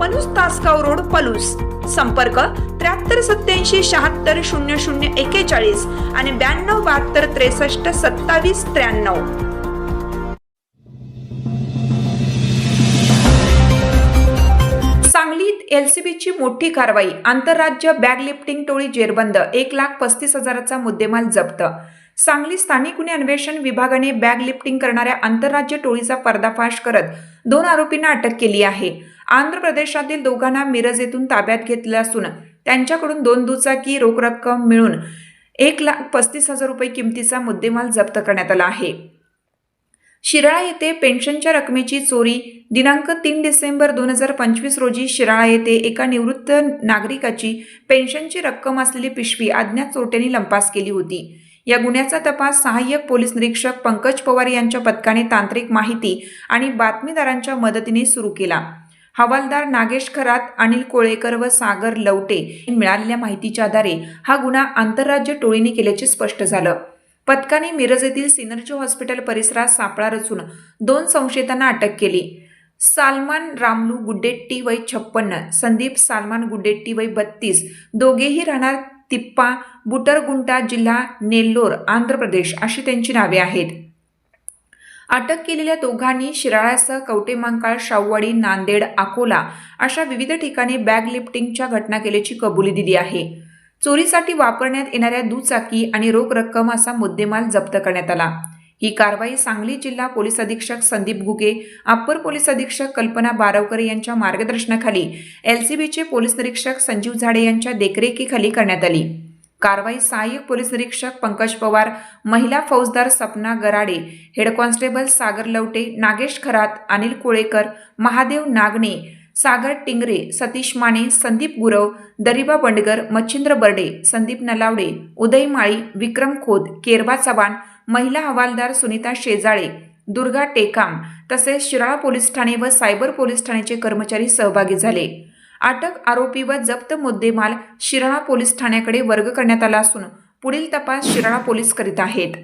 Palus Tasgaon road Palus. संपर्क त्र्याहत्तर सत्याऐंशी शहात्तर शून्य शून्य एकेचाळीस आणि ब्याण्णव बहात्तर त्रेसष्ट सत्तावीस त्र्याण्णव. सांगलीत एलसीबीची मोठी कारवाई आंतरराज्य बॅग लिफ्टिंग टोळी जेरबंद एक लाख पस्तीस हजाराचा मुद्देमाल जप्त. सांगली स्थानिक गुन्हे अन्वेषण विभागाने बॅग लिफ्टिंग करणाऱ्या आंतरराज्य टोळीचा पर्दाफाश करत दोन आरोपींना अटक केली आहे. आंध्र प्रदेशातील दोघांना मिरज येथून ताब्यात घेतलं असून त्यांच्याकडून दोन दुचाकी रोख रक्कम मिळून एक लाख पस्तीस हजार रुपये किमतीचा मुद्देमाल जप्त करण्यात आला आहे. शिराळा येथे पेन्शनच्या रकमेची चोरी दिनांक तीन डिसेंबर दोन हजार पंचवीस रोजी शिराळा येथे एका निवृत्त नागरिकाची पेन्शनची रक्कम असलेली पिशवी अज्ञात चोरट्यांनी लंपास केली होती. या गुन्ह्याचा तपास सहाय्यक पोलीस निरीक्षक पंकज पवार यांच्या पथकाने तांत्रिक माहिती आणि बातमीदारांच्या मदतीने सुरू केला. हवालदार नागेश खरात अनिल कोळेकर व सागर लवटे मिळालेल्या माहितीच्या आधारे हा गुन्हा आंतरराज्य टोळीने केल्याचे स्पष्ट झालं. पथकाने मिरज येथील सिनर्जी हॉस्पिटल परिसरात सापळा रचून दोन संशयितांना अटक केली. सालमान रामलू गुड्डेट्टी वय छप्पन्न संदीप सालमान गुड्डेट्टी वय बत्तीस दोघेही राहणार तिप्पा बुटरगुंटा जिल्हा नेल्लोर आंध्र प्रदेश अशी त्यांची नावे आहेत. अटक केलेल्या दोघांनी शिराळासह कवटेमांकाळ शाववाडी नांदेड अकोला अशा विविध ठिकाणी बॅग लिफ्टिंगच्या घटना केल्याची कबुली दिली आहे. चोरीसाठी वापरण्यात येणाऱ्या दुचाकी आणि रोख रक्कम असा मुद्देमाल जप्त करण्यात आला. ही कारवाई सांगली जिल्हा पोलीस अधीक्षक संदीप घुगे अप्पर पोलीस अधीक्षक कल्पना बारवकर यांच्या मार्गदर्शनाखाली एलसीबीचे पोलीस निरीक्षक संजीव झाडे यांच्या देखरेखीखाली करण्यात आली. कारवाई सहाय्यक पोलीस निरीक्षक पंकज पवार महिला फौजदार सपना गराडे हेड कॉन्स्टेबल सागर लवटे नागेश खरात अनिल कोळेकर महादेव नागणे सागर टिंगरे सतीश माने संदीप गुरव दरिबा बंडगर मच्छिंद्र बर्डे संदीप नलावडे उदय माळी विक्रम खोद केरबा चव्हाण महिला हवालदार सुनीता शेजाळे दुर्गा टेकाम तसेच शिराळा पोलीस ठाणे व सायबर पोलीस ठाण्याचे कर्मचारी सहभागी झाले. अटक आरोपी व जप्त मुद्देमाल शिराळा पोलीस ठाण्याकडे वर्ग करण्यात आला असून पुढील तपास शिराळा पोलीस करीत आहेत.